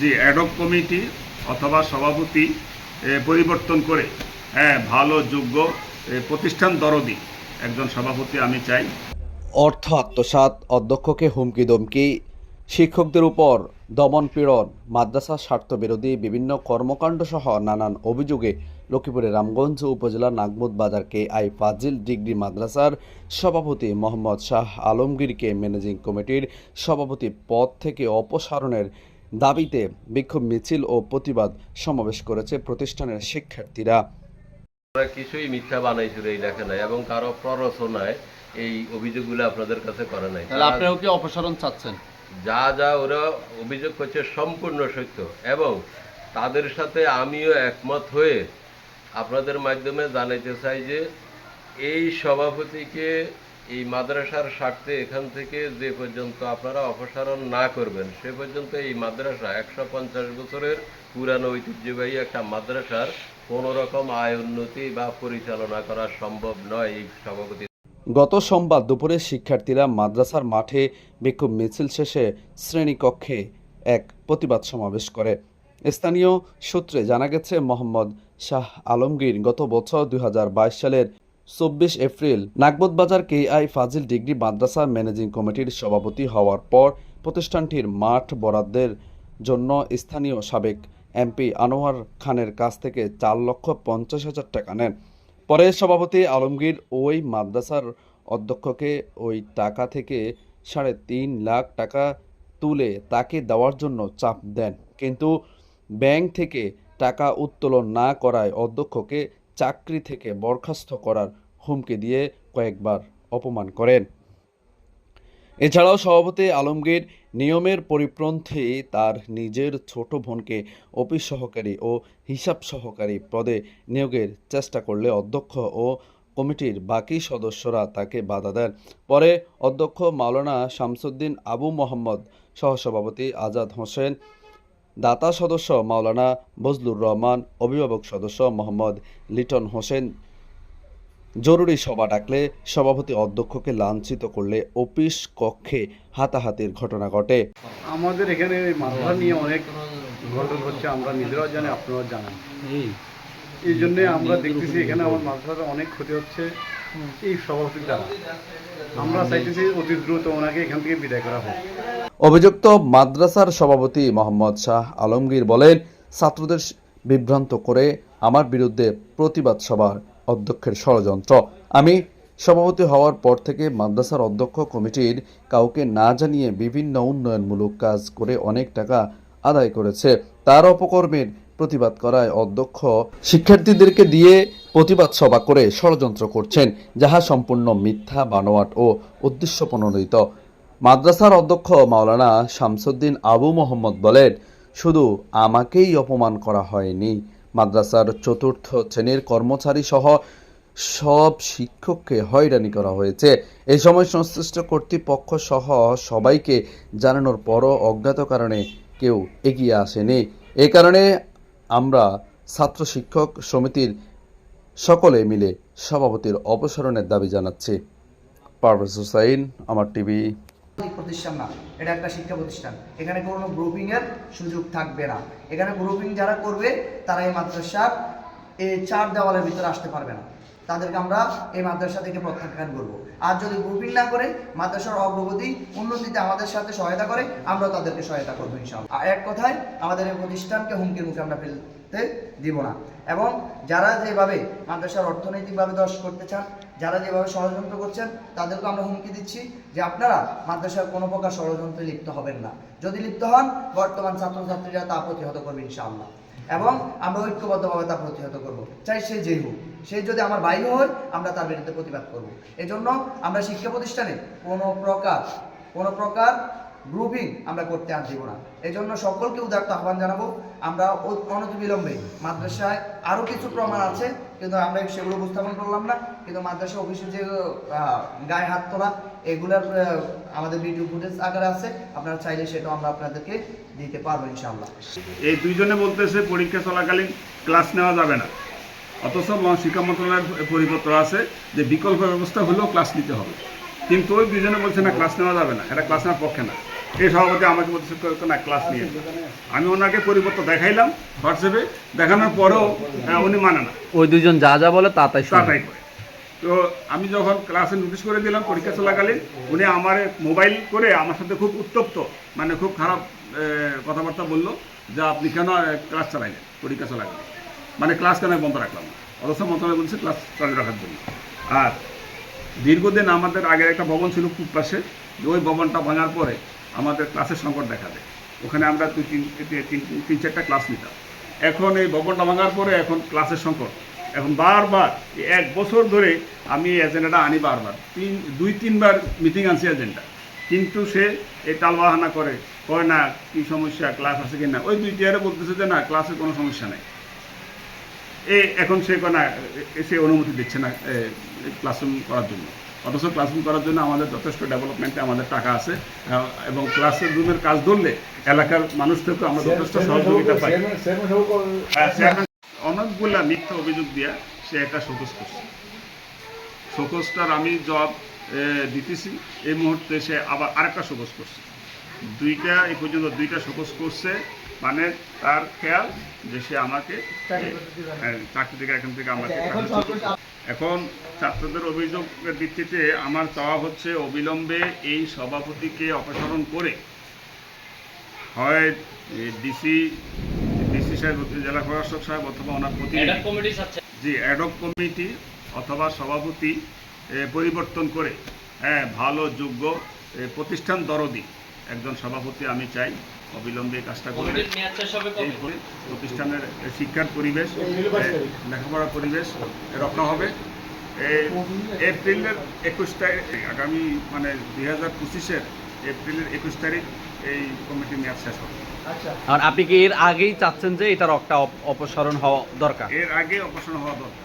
যে ad hoc committee অথবা সভাপতি পরিবর্তন করে হ্যাঁ ভালো, যোগ্য প্রতিষ্ঠান দরদি একজন সভাপতি আমি চাই। অর্থ আত্মসাৎ অধ্যক্ষকে হুমকি দমকি শিক্ষকদের উপর দমন পীড়ন, মাদ্রাসা স্বার্থবিরোধী বিভিন্ন কর্মকাণ্ড সহ নানান অভিযোগে লক্ষ্মীপুরের রামগঞ্জ উপজেলা নাগমুদ বাজার কে আই ফাজিল ডিগ্রি মাদ্রাসার সভাপতি মোহাম্মদ শাহ আলমগীরকে ম্যানেজিং কমিটির সভাপতি পদ থেকে অপসারণের দাবিতে বিক্ষোভ মিছিল ও প্রতিবাদ সমাবেশ করেছে প্রতিষ্ঠানের শিক্ষার্থীরা। কিছুই মিথ্যা বানাইছিল এই লেখানায় এবং কারও প্ররোচনায় এই অভিযোগগুলো আপনাদের কাছে করে নাই। আপনারাও কি অপসারণ চাচ্ছেন? যা যা ওরা অভিযোগ করছে সম্পূর্ণ সত্য এবং তাদের সাথে আমিও একমত হয়ে আপনাদের মাধ্যমে জানাইতে চাই যে এই সভাপতিকে এই মাদ্রাসার স্বার্থে এখান থেকে যে পর্যন্ত আপনারা অপসারণ না করবেন, সে পর্যন্ত এই মাদ্রাসা একশো পঞ্চাশ বছরের পুরানো ঐতিহ্যবাহী একটা মাদ্রাসার কোনো রকম আয় উন্নতি বা পরিচালনা করা সম্ভব নয় এই সভাপতি। গত সোমবার দুপুরে শিক্ষার্থীরা মাদ্রাসার মাঠে বিক্ষোভ মিছিল শেষে শ্রেণীকক্ষে এক প্রতিবাদ সমাবেশ করে। স্থানীয় সূত্রে জানা গেছে, মোহাম্মদ শাহ আলমগীর গত বছর দুই হাজার বাইশ সালের চব্বিশ April Nagbatbazar K I Fazil degree Madrasa managing কমিটির সভাপতি হওয়ার পর প্রতিষ্ঠানটির মাঠ বরাদ্দের জন্য স্থানীয় সাবেক এমপি আনোয়ার খানের কাছ থেকে চার লক্ষ পঞ্চাশ হাজার টাকা নেন। পরে সভাপতি আলমগীর ওই মাদ্রাসার অধ্যক্ষকে ওই টাকা থেকে সাড়ে তিন লাখ টাকা তুলে তাকে দেওয়ার জন্য চাপ দেন। কিন্তু ব্যাংক থেকে টাকা উত্তোলন না করায় অধ্যক্ষকে চাকরি থেকে বরখাস্ত করার হুমকি দিয়ে কয়েকবার অপমান করেন। এছাড়াও সভাপতি আলমগীর নিয়মের পরিপ্রন্থী তার নিজের ছোট বোনকে অফিস সহকারী ও হিসাব সহকারী পদে নিয়োগের চেষ্টা করলে অধ্যক্ষ ও কমিটির বাকি সদস্যরা তাকে বাধা দেন। পরে অধ্যক্ষ মাওলানা শামসুদ্দিন আবু মোহাম্মদ সহসভাপতি আজাদ হোসেন দাতা সদস্য মাওলানা বজলুর রহমান অভিভাবক সদস্য মোহাম্মদ লিটন হোসেন। জরুরি সভা ডাকলে সভাপতি অধ্যক্ষকে লাঞ্ছিত করলে অফিস কক্ষে হাতাহাতির ঘটনা ঘটে। আমাদের এখানে মাদ্রাসা নিয়ে অনেক গন্ডগোল হচ্ছে আমরা নিজেরাও জানি আপনারাও জানেন। এই। জন্য আমরা দেখতেছি এখানে আমার মাদ্রাসাতে অনেক ক্ষতি হচ্ছে। এই সভাপতির দ্বারা। আমরা চাইতেছি অতি দ্রুত ওনাকে এখান থেকে বিদায় করা হোক। অভিযুক্ত মাদ্রাসার সভাপতি মোহাম্মদ শাহ আলমগীর বলেন, ছাত্রদের বিভ্রান্ত করে আমার বিরুদ্ধে প্রতিবাদ সভার অধ্যক্ষের ষড়যন্ত্র। আমি সভাপতি হওয়ার পর থেকে মাদ্রাসার অধ্যক্ষ কমিটির কাউকে না জানিয়ে বিভিন্ন উন্নয়নমূলক কাজ করে অনেক টাকা আদায় করেছে। তার অপকর্মের প্রতিবাদ করায় অধ্যক্ষ শিক্ষার্থীদেরকে দিয়ে প্রতিবাদ সভা করে ষড়যন্ত্র করছেন, যাহা সম্পূর্ণ মিথ্যা, বানোয়াট ও উদ্দেশ্য প্রণোদিত মাদ্রাসার অধ্যক্ষ মাওলানা শামসুদ্দিন আবু মোহাম্মদ বলেন, শুধু আমাকেই অপমান করা হয়নি। মাদ্রাসার চতুর্থ শ্রেণির কর্মচারী সহ সব শিক্ষককে হয়রানি করা হয়েছে। এই সময় সংশ্লিষ্ট কর্তৃপক্ষ সহ সবাইকে জানানোর পরও অজ্ঞাত কারণে কেউ এগিয়ে আসেনি। এ কারণে আমরা ছাত্র শিক্ষক সমিতির সকলে মিলে সভাপতির অপসারণের দাবি জানাচ্ছি। পারভেজ হুসাইন, আমার টিভি প্রতিষ্ঠান না, এটা একটা শিক্ষা প্রতিষ্ঠান। এখানে কোনো গ্রুপিং এর সুযোগ থাকবে না। এখানে গ্রুপিং যারা করবে, তারা এই মাদ্রাসার এই চার দেওয়ালের ভিতরে আসতে পারবে না। তাদেরকে আমরা এই মাদ্রাসা থেকে প্রত্যাখ্যান করব। আর যদি গ্রুপিং না করে, মাদ্রাসার অগ্রগতি, উন্নতিতে আমাদের সাথে সহায়তা করে আমরা তাদেরকে সহায়তা করব ইনশাআল্লাহ। আর এক কথায়, আমাদের এই প্রতিষ্ঠানকে হুমকির মুখে আমরা ফেলতে দিব না। এবং যারা যেভাবে মাদ্রাসার অর্থনৈতিকভাবে দশ করতে চান যারা যেভাবে ষড়যন্ত্র করছেন তাদেরকে আমরা হুমকি দিচ্ছি যে আপনারা মাদ্রাসার কোনো প্রকার ষড়যন্ত্রে লিপ্ত হবেন না। যদি লিপ্ত হন, বর্তমান ছাত্রছাত্রীরা তা প্রতিহত করবে ইনশাআল্লাহ। এবং আমরা ঐক্যবদ্ধভাবে তা প্রতিহত করব। চাই সে যেই হোক। সে যদি আমার ভাই হয়, আমরা তার বিরুদ্ধে প্রতিবাদ করব। এজন্য আমরা শিক্ষা প্রতিষ্ঠানে কোনো প্রকার কোনো প্রকার গ্রুপিং আমরা করতে আর দিব না। এজন্য সকলকে উদার্ত আহ্বান জানাব। আমরা অনতিবিলম্বে মাদ্রাসায় আরও কিছু প্রমাণ আছে, কিন্তু আমরা সেগুলো উপস্থাপন করলাম না। কিন্তু মাদ্রাসা অফিসে যে গায়ে হাত তোলা, এগুলার আমাদের ভিডিও ফুটেজ আকারে আছে। আপনারা চাইলে সেটাও আমরা আপনাদেরকে দিতে পারব ইনশাআল্লাহ। এই দুইজনে বলতেছে, পরীক্ষা চলাকালীন ক্লাস নেওয়া যাবে না। অথচ শিক্ষা মন্ত্রণালয়ের পরিপত্র আছে যে, বিকল্প ব্যবস্থা হলেও ক্লাস নিতে হবে। কিন্তু ওই দুইজনে বলছে, না, ক্লাস নেওয়া যাবে না। এটা ক্লাস নেওয়ার পক্ষে না। এই সভাপতি আমাকে বলতেছে "কো- না ক্লাস নিয়ে। আমি ওনাকে পরিবর্তন দেখাইলাম হোয়াটসঅ্যাপে দেখানোর পরেও আহ, উনি মানে না। ওই দুজন যা যা বলে তা তাই তাই করে। তো আমি যখন ক্লাসে নোটিশ করে দিলাম পরীক্ষা চলাকালীন উনি আমার মোবাইল করে আমার সাথে খুব উত্তপ্ত মানে খুব খারাপ কথাবার্তা বলল যে আপনি কেন ক্লাস চালাইলেন পরীক্ষা চলাকালীন? মানে ক্লাস কেন বন্ধ রাখলাম অথচ মন্ত্রণালয় বলছে ক্লাস চালু রাখার জন্য। আর দীর্ঘদিন আমাদের আগের একটা ভবন ছিল খুব পাশে ওই ভবনটা ভাঙার পরে আমাদের ক্লাসের সংকট দেখা দেয়। ওখানে আমরা দুই তিন, তিন- তিন চারটা ক্লাস নিতাম। এখন এই ভবনটা ভাঙার পরে এখন ক্লাসের সংকট। এখন বারবার এক বছর ধরে আমি এজেন্ডাটা আনি বারবার। তিন, দুই, তিনবার মিটিং আনছি এজেন্ডা। কিন্তু সে এই টালবাহানা করে, কয় না, কি সমস্যা ক্লাস আছে কি না ওই দুই টিয়ারে বলতেছে যে, না ক্লাসে কোনো সমস্যা নেই। এ, এখন সে না সে অনুমতি দিচ্ছে না ক্লাসরুম করার জন্য। অথচ ক্লাসরুম করার জন্য আমাদের যথেষ্ট ডেভেলপমেন্টে আমাদের টাকা আছে। এবং ক্লাসরুমের কাজ ধরলে এলাকার মানুষ থেকে আমরা যথেষ্ট সহযোগিতা পাই। হ্যাঁ, অনেকগুলা মিথ্যা অভিযোগ দিয়া সে একটা শোকস করছে। শোকসটার আমি জব দিতেছি। এই মুহূর্তে সে আবার আরেকটা শোকস করছে। দুইটা এই পর্যন্ত দুইটা শোকস করছে। মানে তার খেয়াল যে সে আমাকে হ্যাঁ, চাকরি থেকে এখান থেকে আমাকে এখন ছাত্রদের অভিযোগের ভিত্তিতে আমার চাওয়া হচ্ছে অবিলম্বে এই সভাপতিকে অপসারণ করে হয় ডিসি ডিসি সাহেব জেলা প্রশাসক সাহেব অথবা ওনার প্রতিনিধি। জি অ্যাডক কমিটি অথবা সভাপতি পরিবর্তন করে হ্যাঁ ভালো যোগ্য প্রতিষ্ঠান দরদি। একজন সভাপতি আমি চাই অবিলম্বে কাজটা করে এই প্রতিষ্ঠানের শিক্ষার পরিবেশ লেখাপড়ার পরিবেশ রক্ষা হবে। এপ্রিলের একুশ তারিখ আগামী মানে দুই হাজার পঁচিশের এপ্রিলের একুশ তারিখ এই কমিটি মেয়াদ শেষ হবে। আর আপনি কি এর আগেই চাচ্ছেন যে এটা রকটা অপসারণ হওয়া দরকার? এর আগে অপসারণ হওয়া দরকার।